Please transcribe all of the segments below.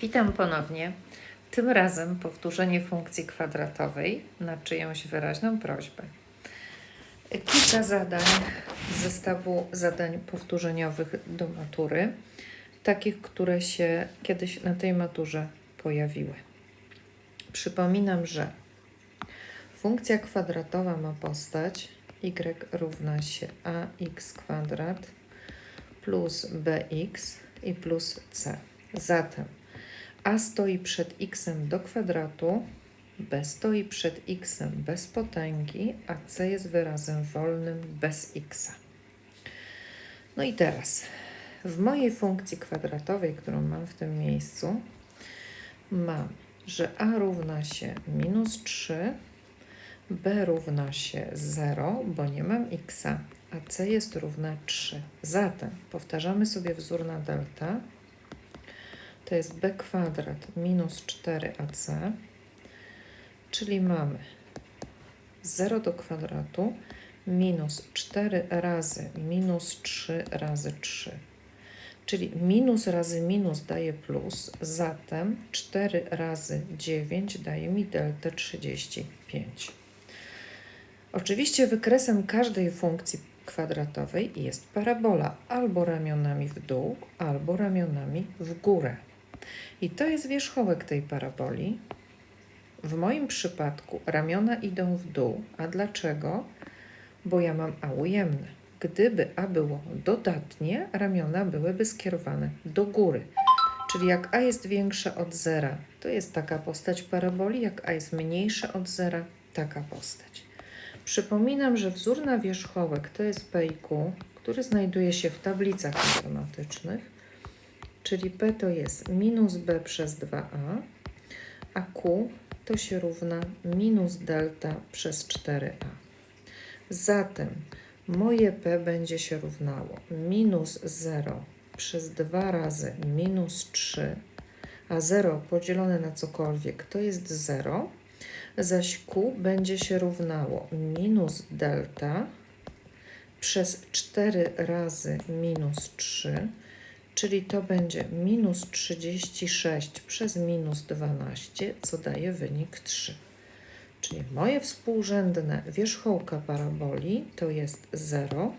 Witam ponownie. Tym razem powtórzenie funkcji kwadratowej na czyjąś wyraźną prośbę. Kilka zadań z zestawu zadań powtórzeniowych do matury, takich, które się kiedyś na tej maturze pojawiły. Przypominam, że funkcja kwadratowa ma postać y równa się ax kwadrat plus bx i plus c. Zatem a stoi przed x do kwadratu, b stoi przed x bez potęgi, a c jest wyrazem wolnym bez x. No i teraz w mojej funkcji kwadratowej, którą mam w tym miejscu, mam, że a równa się minus 3, b równa się 0, bo nie mam x, a c jest równe 3. Zatem powtarzamy sobie wzór na delta to jest b kwadrat minus 4ac, czyli mamy 0 do kwadratu minus 4 razy minus 3 razy 3. Czyli minus razy minus daje plus, zatem 4 razy 9 daje mi deltę 35. Oczywiście wykresem każdej funkcji kwadratowej jest parabola albo ramionami w dół, albo ramionami w górę. I to jest wierzchołek tej paraboli. W moim przypadku ramiona idą w dół. A dlaczego? Bo ja mam A ujemne. Gdyby A było dodatnie, ramiona byłyby skierowane do góry. Czyli jak A jest większe od zera, to jest taka postać paraboli, jak A jest mniejsze od zera, taka postać. Przypominam, że wzór na wierzchołek to jest P i Q, który znajduje się w tablicach matematycznych czyli P to jest minus B przez 2A, a Q to się równa minus delta przez 4A. Zatem moje P będzie się równało minus 0 przez 2 razy minus 3, a 0 podzielone na cokolwiek to jest 0, zaś Q będzie się równało minus delta przez 4 razy minus 3, czyli to będzie minus 36 przez minus 12, co daje wynik 3. Czyli moje współrzędne wierzchołka paraboli to jest 0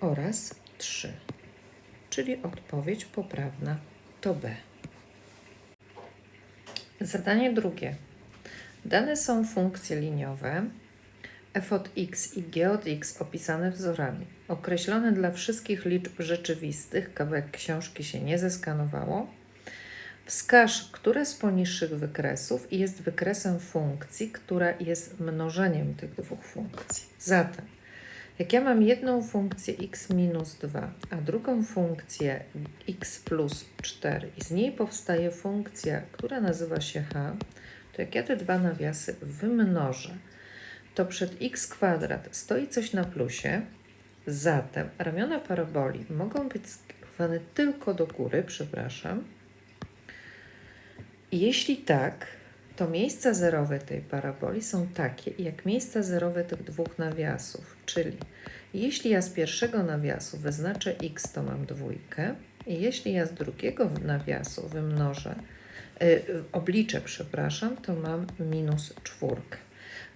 oraz 3. Czyli odpowiedź poprawna to B. Zadanie drugie. Dane są funkcje liniowe f od x i g od x opisane wzorami. Określone dla wszystkich liczb rzeczywistych, kawałek książki się nie zeskanowało. Wskaż, które z poniższych wykresów jest wykresem funkcji, która jest mnożeniem tych dwóch funkcji. Zatem, jak ja mam jedną funkcję x minus 2, a drugą funkcję x plus 4 i z niej powstaje funkcja, która nazywa się h, to jak ja te dwa nawiasy wymnożę, to przed x kwadrat stoi coś na plusie, zatem ramiona paraboli mogą być skierowane tylko do góry, przepraszam. Jeśli tak, to miejsca zerowe tej paraboli są takie, jak miejsca zerowe tych dwóch nawiasów, czyli jeśli ja z pierwszego nawiasu wyznaczę x, to mam dwójkę, i jeśli ja z drugiego nawiasu wymnożę, yy, obliczę, przepraszam, to mam minus czwórkę.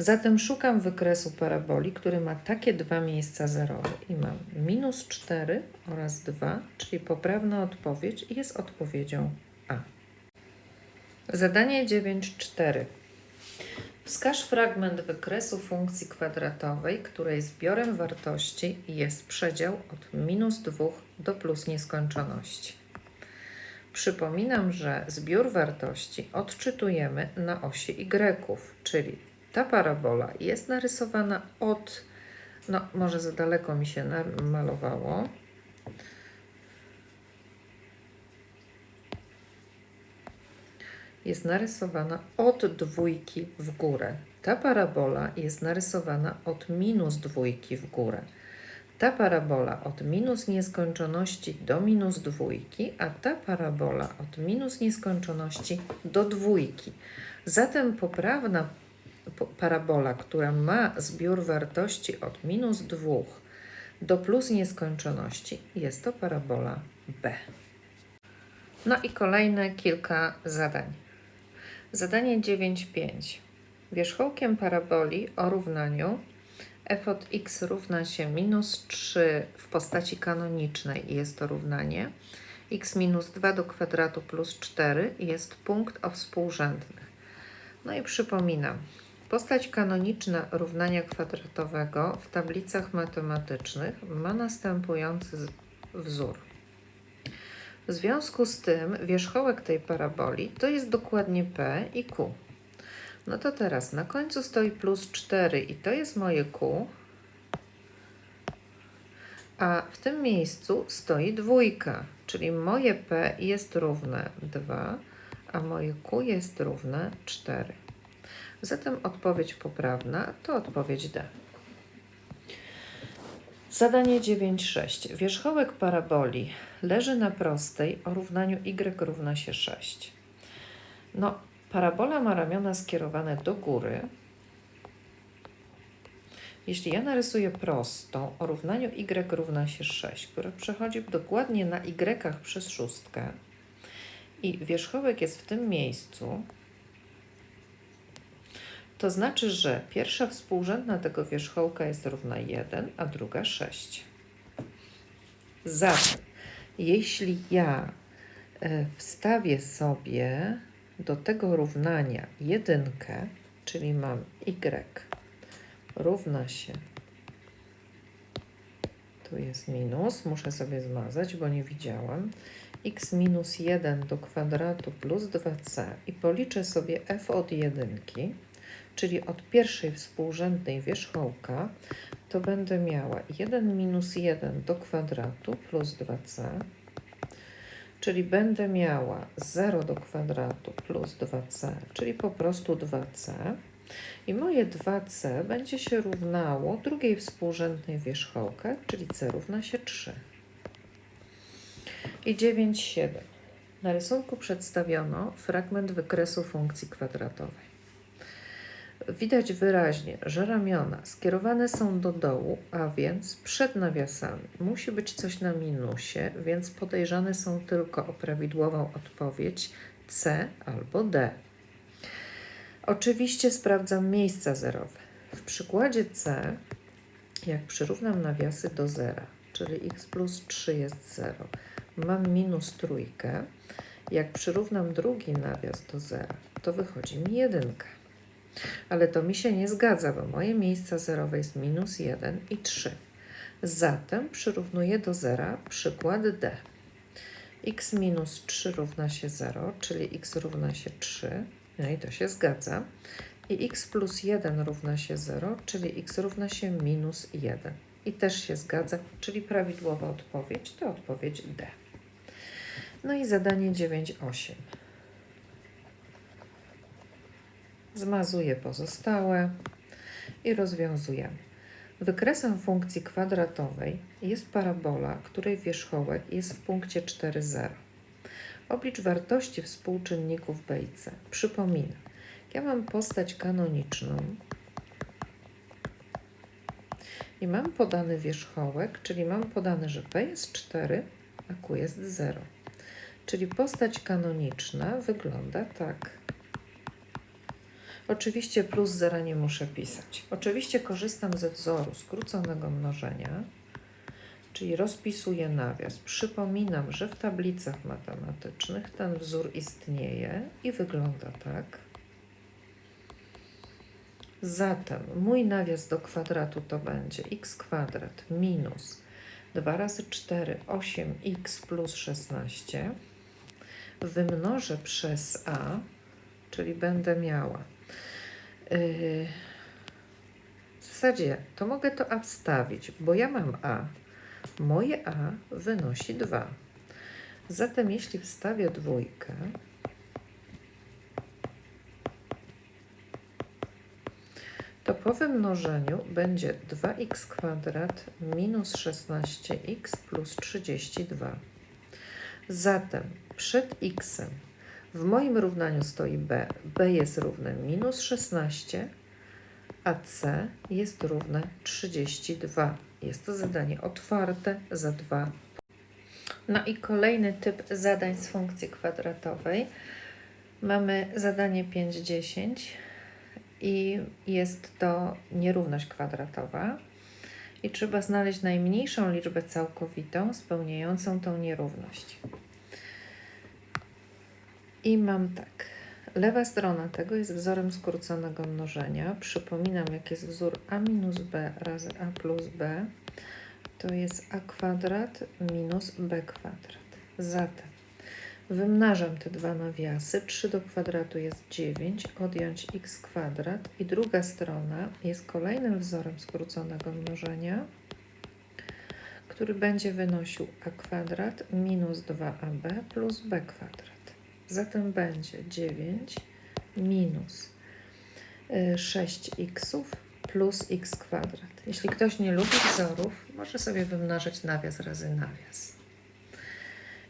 Zatem szukam wykresu paraboli, który ma takie dwa miejsca zerowe i mam minus 4 oraz 2, czyli poprawna odpowiedź jest odpowiedzią A. Zadanie 9.4. Wskaż fragment wykresu funkcji kwadratowej, której zbiorem wartości jest przedział od minus 2 do plus nieskończoności. Przypominam, że zbiór wartości odczytujemy na osi y, czyli ta parabola jest narysowana od, no może za daleko mi się malowało. Jest narysowana od dwójki w górę. Ta parabola jest narysowana od minus dwójki w górę. Ta parabola od minus nieskończoności do minus dwójki, a ta parabola od minus nieskończoności do dwójki. Zatem poprawna parabola, która ma zbiór wartości od minus 2 do plus nieskończoności, jest to parabola B. No i kolejne kilka zadań. Zadanie 9.5. Wierzchołkiem paraboli o równaniu f od x równa się minus 3 w postaci kanonicznej jest to równanie. x minus 2 do kwadratu plus 4 jest punkt o współrzędnych. No i przypominam, postać kanoniczna równania kwadratowego w tablicach matematycznych ma następujący wzór. W związku z tym wierzchołek tej paraboli to jest dokładnie P i Q. No to teraz na końcu stoi plus 4 i to jest moje Q, a w tym miejscu stoi dwójka, czyli moje P jest równe 2, a moje Q jest równe 4. Zatem odpowiedź poprawna to odpowiedź D. Zadanie 9.6. Wierzchołek paraboli leży na prostej o równaniu y równa się 6. No, parabola ma ramiona skierowane do góry. Jeśli ja narysuję prostą o równaniu y równa się 6, która przechodzi dokładnie na y przez szóstkę i wierzchołek jest w tym miejscu, to znaczy, że pierwsza współrzędna tego wierzchołka jest równa 1, a druga 6. Zatem, jeśli ja e, wstawię sobie do tego równania jedynkę, czyli mam y równa się, tu jest minus, muszę sobie zmazać, bo nie widziałam, x minus 1 do kwadratu plus 2c i policzę sobie f od jedynki, czyli od pierwszej współrzędnej wierzchołka, to będę miała 1 minus 1 do kwadratu plus 2c, czyli będę miała 0 do kwadratu plus 2c, czyli po prostu 2c. I moje 2c będzie się równało drugiej współrzędnej wierzchołka, czyli c równa się 3. I 9, 7. Na rysunku przedstawiono fragment wykresu funkcji kwadratowej. Widać wyraźnie, że ramiona skierowane są do dołu, a więc przed nawiasami. Musi być coś na minusie, więc podejrzane są tylko o prawidłową odpowiedź C albo D. Oczywiście sprawdzam miejsca zerowe. W przykładzie C, jak przyrównam nawiasy do zera, czyli x plus 3 jest 0, mam minus trójkę. Jak przyrównam drugi nawias do zera, to wychodzi mi jedynka. Ale to mi się nie zgadza, bo moje miejsca zerowe jest minus 1 i 3. Zatem przyrównuję do zera przykład D. x minus 3 równa się 0, czyli x równa się 3, no i to się zgadza. I x plus 1 równa się 0, czyli x równa się minus 1. I też się zgadza, czyli prawidłowa odpowiedź to odpowiedź D. No i zadanie 9.8. Zmazuję pozostałe i rozwiązujemy. Wykresem funkcji kwadratowej jest parabola, której wierzchołek jest w punkcie 4,0. Oblicz wartości współczynników b i c. Przypominam, ja mam postać kanoniczną i mam podany wierzchołek, czyli mam podane, że b jest 4, a q jest 0. Czyli postać kanoniczna wygląda tak. Oczywiście plus zera nie muszę pisać. Oczywiście korzystam ze wzoru skróconego mnożenia, czyli rozpisuję nawias. Przypominam, że w tablicach matematycznych ten wzór istnieje i wygląda tak. Zatem mój nawias do kwadratu to będzie x kwadrat minus 2 razy 4, 8x plus 16 wymnożę przez a, czyli będę miała w zasadzie to mogę to a wstawić, bo ja mam a. Moje a wynosi 2. Zatem jeśli wstawię dwójkę, to po wymnożeniu będzie 2x kwadrat minus 16x plus 32. Zatem przed x w moim równaniu stoi b. b jest równe minus 16, a c jest równe 32. Jest to zadanie otwarte za 2. No i kolejny typ zadań z funkcji kwadratowej. Mamy zadanie 5-10 i jest to nierówność kwadratowa. I trzeba znaleźć najmniejszą liczbę całkowitą spełniającą tą nierówność. I mam tak. Lewa strona tego jest wzorem skróconego mnożenia. Przypominam, jak jest wzór a minus b razy a plus b, to jest a kwadrat minus b kwadrat. Zatem wymnażam te dwa nawiasy. 3 do kwadratu jest 9, odjąć x kwadrat i druga strona jest kolejnym wzorem skróconego mnożenia, który będzie wynosił a kwadrat minus 2ab plus b kwadrat. Zatem będzie 9 minus 6x plus x kwadrat. Jeśli ktoś nie lubi wzorów, może sobie wymnażać nawias razy nawias.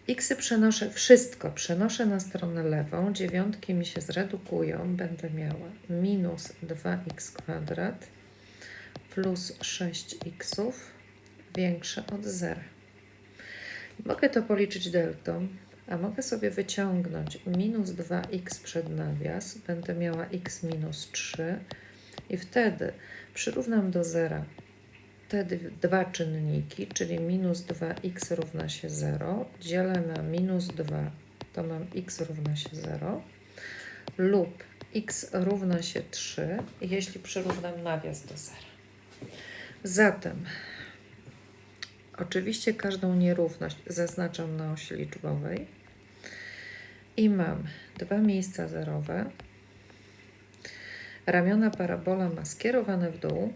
Xy przenoszę, wszystko przenoszę na stronę lewą, dziewiątki mi się zredukują, będę miała minus 2x kwadrat plus 6x większe od zera. Mogę to policzyć deltą, a mogę sobie wyciągnąć minus 2x przed nawias, będę miała x minus 3 i wtedy przyrównam do zera te dwa czynniki, czyli minus 2x równa się 0, dzielę na minus 2, to mam x równa się 0, lub x równa się 3, jeśli przyrównam nawias do 0. Zatem oczywiście każdą nierówność zaznaczam na osi liczbowej i mam dwa miejsca zerowe. Ramiona parabola ma skierowane w dół.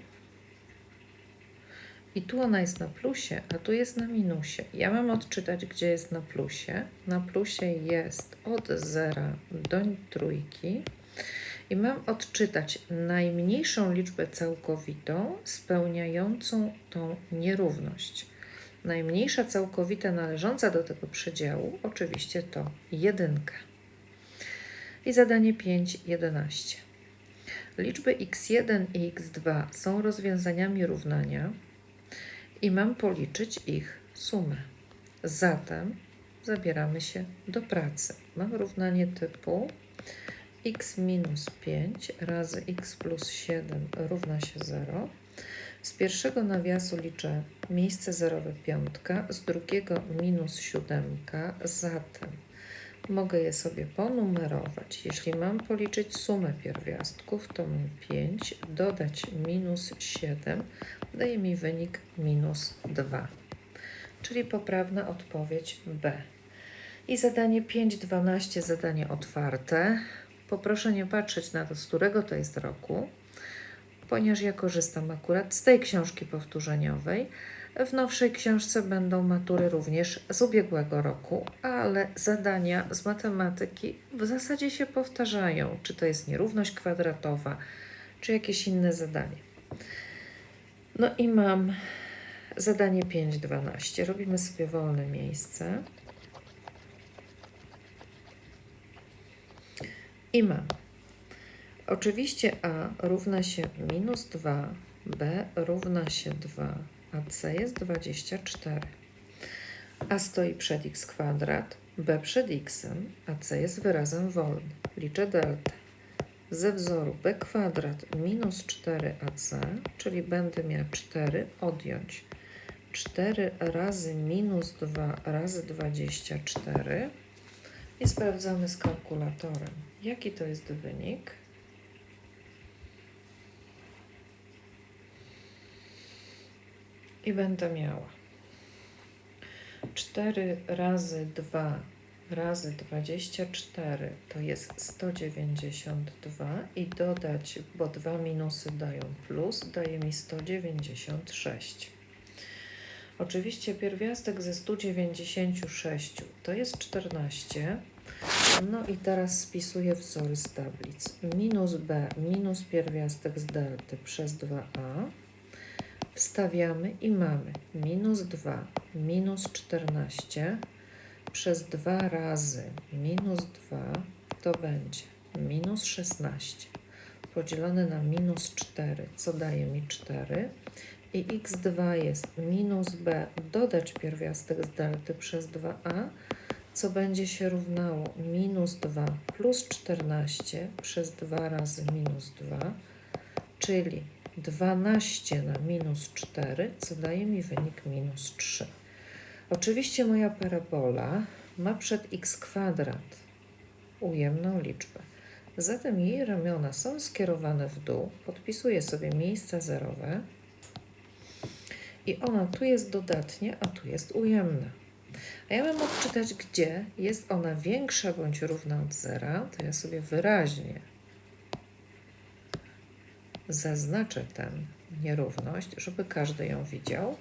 I tu ona jest na plusie, a tu jest na minusie. Ja mam odczytać, gdzie jest na plusie. Na plusie jest od zera do trójki. I mam odczytać najmniejszą liczbę całkowitą spełniającą tą nierówność. Najmniejsza całkowita należąca do tego przedziału oczywiście to jedynka. I zadanie 5, 11. Liczby x1 i x2 są rozwiązaniami równania i mam policzyć ich sumę. Zatem zabieramy się do pracy. Mam równanie typu x minus 5 razy x plus 7 równa się 0 z pierwszego nawiasu liczę miejsce zerowe piątka, z drugiego minus siódemka, zatem mogę je sobie ponumerować. Jeśli mam policzyć sumę pierwiastków, to mam 5, dodać minus 7 daje mi wynik minus 2, czyli poprawna odpowiedź B. I zadanie 5.12, zadanie otwarte. Poproszę nie patrzeć na to, z którego to jest roku ponieważ ja korzystam akurat z tej książki powtórzeniowej. W nowszej książce będą matury również z ubiegłego roku, ale zadania z matematyki w zasadzie się powtarzają. Czy to jest nierówność kwadratowa, czy jakieś inne zadanie. No i mam zadanie 5.12. Robimy sobie wolne miejsce. I mam Oczywiście a równa się minus 2, b równa się 2, a c jest 24. a stoi przed x kwadrat, b przed x, a c jest wyrazem wolnym. Liczę delta. Ze wzoru b kwadrat minus 4ac, czyli będę miała 4 odjąć 4 razy minus 2 razy 24 i sprawdzamy z kalkulatorem. Jaki to jest wynik? I będę miała 4 razy 2 razy 24 to jest 192 i dodać, bo dwa minusy dają plus, daje mi 196. Oczywiście pierwiastek ze 196 to jest 14. No i teraz spisuję wzory z tablic. Minus b minus pierwiastek z delty przez 2a wstawiamy i mamy. Minus 2 minus 14 przez 2 razy minus 2 to będzie minus 16 podzielone na minus 4, co daje mi 4 i x2 jest minus b. Dodać pierwiastek z delty przez 2a, co będzie się równało minus 2 plus 14 przez 2 razy minus 2, czyli 12 na minus 4, co daje mi wynik minus 3. Oczywiście moja parabola ma przed x kwadrat ujemną liczbę. Zatem jej ramiona są skierowane w dół. Podpisuję sobie miejsca zerowe. I ona tu jest dodatnie, a tu jest ujemna. A ja mam odczytać, gdzie jest ona większa bądź równa od zera, to ja sobie wyraźnie zaznaczę tę nierówność, żeby każdy ją widział.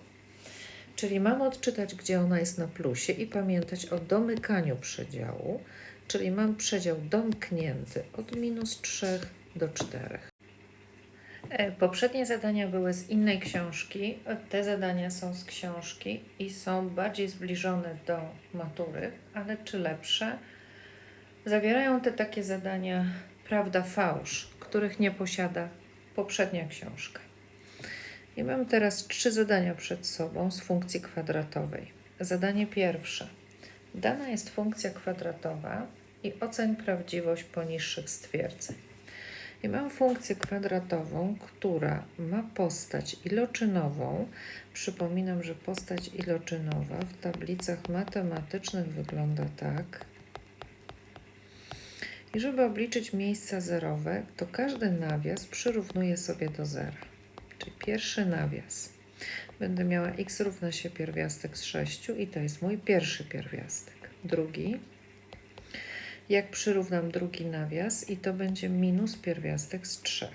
Czyli mam odczytać, gdzie ona jest na plusie i pamiętać o domykaniu przedziału, czyli mam przedział domknięty od minus 3 do 4. E, Poprzednie zadania były z innej książki. Te zadania są z książki i są bardziej zbliżone do matury, ale czy lepsze? Zawierają te takie zadania prawda, fałsz, których nie posiada poprzednia książka. I mam teraz trzy zadania przed sobą z funkcji kwadratowej. Zadanie pierwsze. Dana jest funkcja kwadratowa i oceń prawdziwość poniższych stwierdzeń. I mam funkcję kwadratową, która ma postać iloczynową. Przypominam, że postać iloczynowa w tablicach matematycznych wygląda tak. I żeby obliczyć miejsca zerowe, to każdy nawias przyrównuję sobie do zera. Czyli pierwszy nawias. Będę miała x równa się pierwiastek z 6 i to jest mój pierwszy pierwiastek. Drugi jak przyrównam drugi nawias i to będzie minus pierwiastek z 3.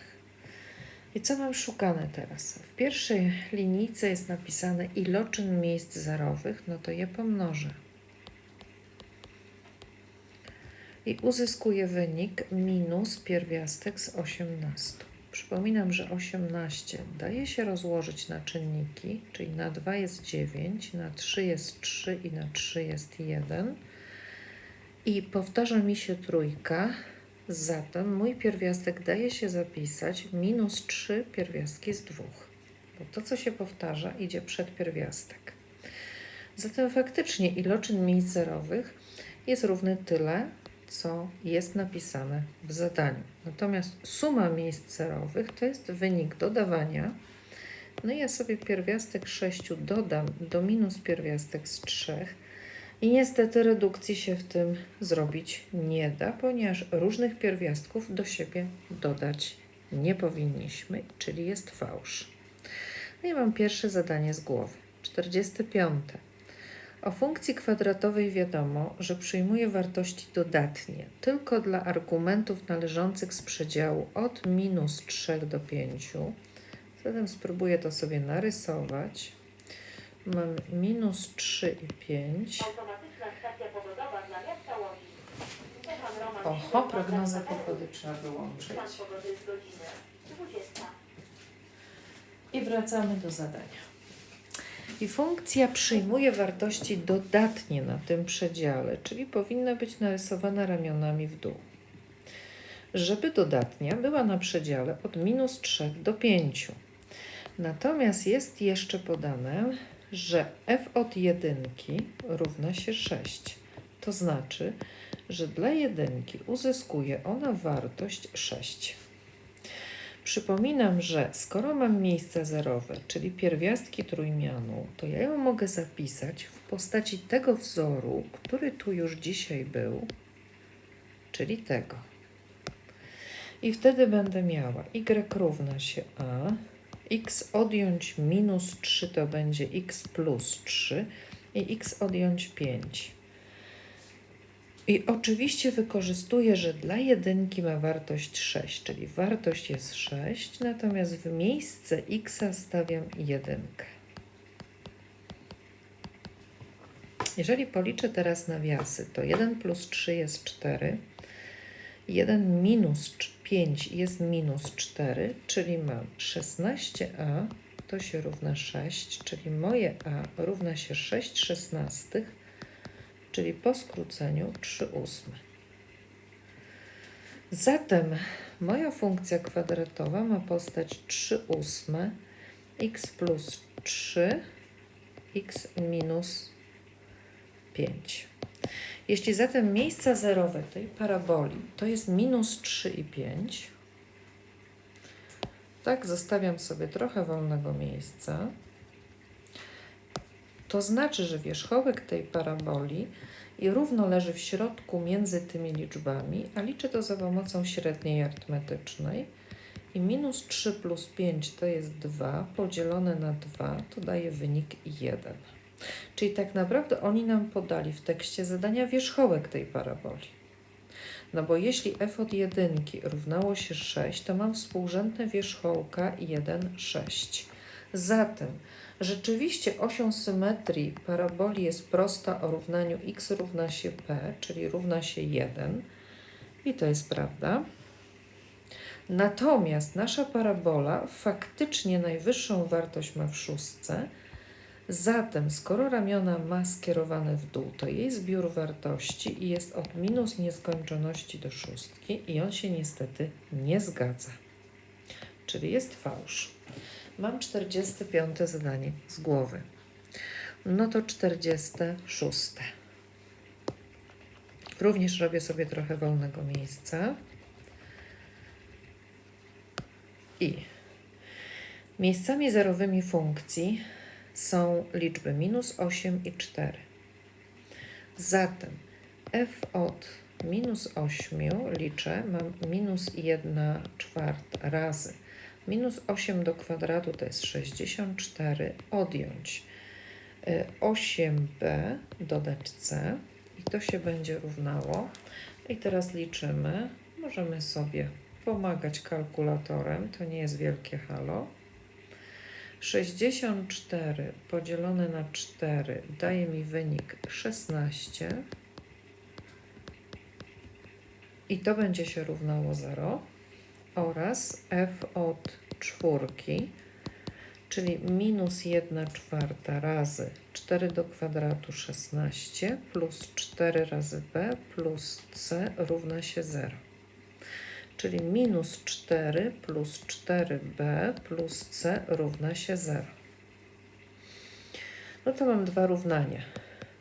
I co mam szukane teraz? W pierwszej linijce jest napisane iloczyn miejsc zerowych, no to je pomnożę. I uzyskuję wynik minus pierwiastek z 18. Przypominam, że 18 daje się rozłożyć na czynniki, czyli na 2 jest 9, na 3 jest 3 i na 3 jest 1 i powtarza mi się trójka, zatem mój pierwiastek daje się zapisać minus 3 pierwiastki z 2, bo to, co się powtarza, idzie przed pierwiastek. Zatem faktycznie iloczyn miejsc zerowych jest równy tyle, co jest napisane w zadaniu. Natomiast suma miejsc zerowych to jest wynik dodawania. No i ja sobie pierwiastek 6 dodam do minus pierwiastek z 3 i niestety redukcji się w tym zrobić nie da, ponieważ różnych pierwiastków do siebie dodać nie powinniśmy, czyli jest fałsz. No i mam pierwsze zadanie z głowy. 45. O funkcji kwadratowej wiadomo, że przyjmuje wartości dodatnie tylko dla argumentów należących z przedziału od minus 3 do 5. Zatem spróbuję to sobie narysować. Mam minus 3 i 5. Automatyczna stacja pogodowa dla miasta Łodzi. Stefan Roman Oho, prognozę pogody trzeba wyłączyć. Stan pogody jest godziny 20. I wracamy do zadania. I funkcja przyjmuje wartości dodatnie na tym przedziale, czyli powinna być narysowana ramionami w dół. Żeby dodatnia była na przedziale od minus 3 do 5. Natomiast jest jeszcze podane, że f od jedynki równa się 6. To znaczy, że dla jedynki uzyskuje ona wartość 6. Przypominam, że skoro mam miejsca zerowe, czyli pierwiastki trójmianu, to ja ją mogę zapisać w postaci tego wzoru, który tu już dzisiaj był, czyli tego. I wtedy będę miała y równa się a, x odjąć minus 3 to będzie x plus 3 i x odjąć 5. I oczywiście wykorzystuję, że dla jedynki ma wartość 6, czyli wartość jest 6, natomiast w miejsce x stawiam jedynkę. Jeżeli policzę teraz nawiasy, to 1 plus 3 jest 4, 1 minus 5 jest minus 4, czyli mam 16a, to się równa 6, czyli moje a równa się 6 szesnastych, czyli po skróceniu 3 ósme. Zatem moja funkcja kwadratowa ma postać 3 ósme x plus 3, x minus 5. Jeśli zatem miejsca zerowe tej paraboli to jest minus 3 i 5, tak zostawiam sobie trochę wolnego miejsca, to znaczy, że wierzchołek tej paraboli i równo leży w środku między tymi liczbami, a liczę to za pomocą średniej arytmetycznej. I minus 3 plus 5 to jest 2, podzielone na 2 to daje wynik 1. Czyli tak naprawdę oni nam podali w tekście zadania wierzchołek tej paraboli. No bo jeśli f od jedynki równało się 6, to mam współrzędne wierzchołka 1, 6. Zatem rzeczywiście osią symetrii paraboli jest prosta o równaniu x równa się p, czyli równa się 1. I to jest prawda. Natomiast nasza parabola faktycznie najwyższą wartość ma w szóstce. Zatem, skoro ramiona ma skierowane w dół, to jej zbiór wartości jest od minus nieskończoności do szóstki i on się niestety nie zgadza. Czyli jest fałsz. Mam 45 zadanie z głowy. No to 46. Również robię sobie trochę wolnego miejsca. I miejscami zerowymi funkcji są liczby minus 8 i 4. Zatem f od minus 8 liczę, mam minus 1 czwarta razy. Minus 8 do kwadratu to jest 64, odjąć y, 8b, dodać c i to się będzie równało. I teraz liczymy. Możemy sobie pomagać kalkulatorem, to nie jest wielkie halo. 64 podzielone na 4 daje mi wynik 16 i to będzie się równało 0 oraz f od czwórki, czyli minus 1 czwarta razy 4 do kwadratu 16 plus 4 razy b plus c równa się 0 czyli minus 4 plus 4b plus c równa się 0. No to mam dwa równania.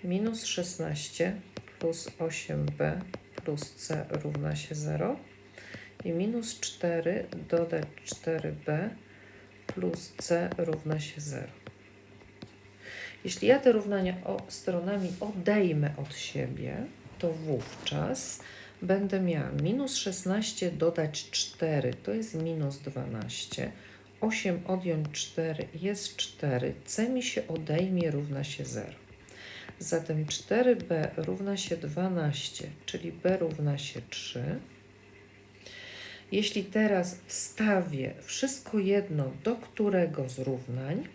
Minus 16 plus 8b plus c równa się 0 i minus 4 dodać 4b plus c równa się 0. Jeśli ja te równania o, stronami odejmę od siebie, to wówczas będę miała minus 16 dodać 4, to jest minus 12. 8 odjąć 4 jest 4. C mi się odejmie, równa się 0. Zatem 4b równa się 12, czyli b równa się 3. Jeśli teraz wstawię wszystko jedno do którego z równań,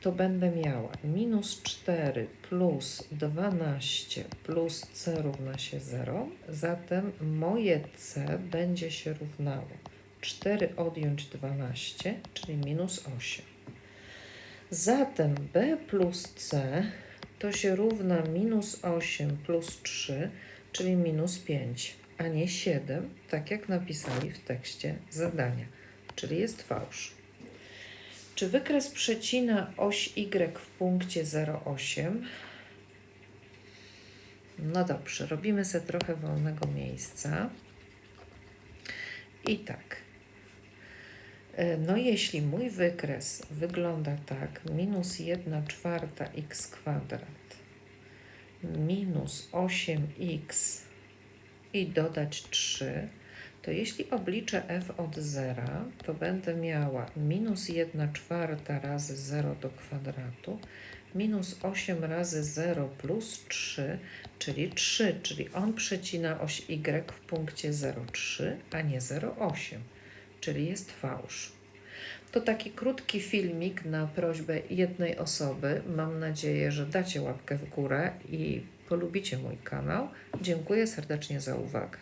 to będę miała minus 4 plus 12 plus c równa się 0. Zatem moje c będzie się równało 4 odjąć 12, czyli minus 8. Zatem b plus c to się równa minus 8 plus 3, czyli minus 5, a nie 7, tak jak napisali w tekście zadania, czyli jest fałsz. Czy wykres przecina oś y w punkcie 0,8? No dobrze, robimy sobie trochę wolnego miejsca. I tak. E, No jeśli mój wykres wygląda tak, minus 1 czwarta x kwadrat minus 8x i dodać 3, to jeśli obliczę f od zera, to będę miała minus 1 czwarta razy 0 do kwadratu, minus 8 razy 0 plus 3, czyli 3, czyli on przecina oś y w punkcie 0,3, a nie 0,8, czyli jest fałsz. To taki krótki filmik na prośbę jednej osoby. Mam nadzieję, że dacie łapkę w górę i polubicie mój kanał. Dziękuję serdecznie za uwagę.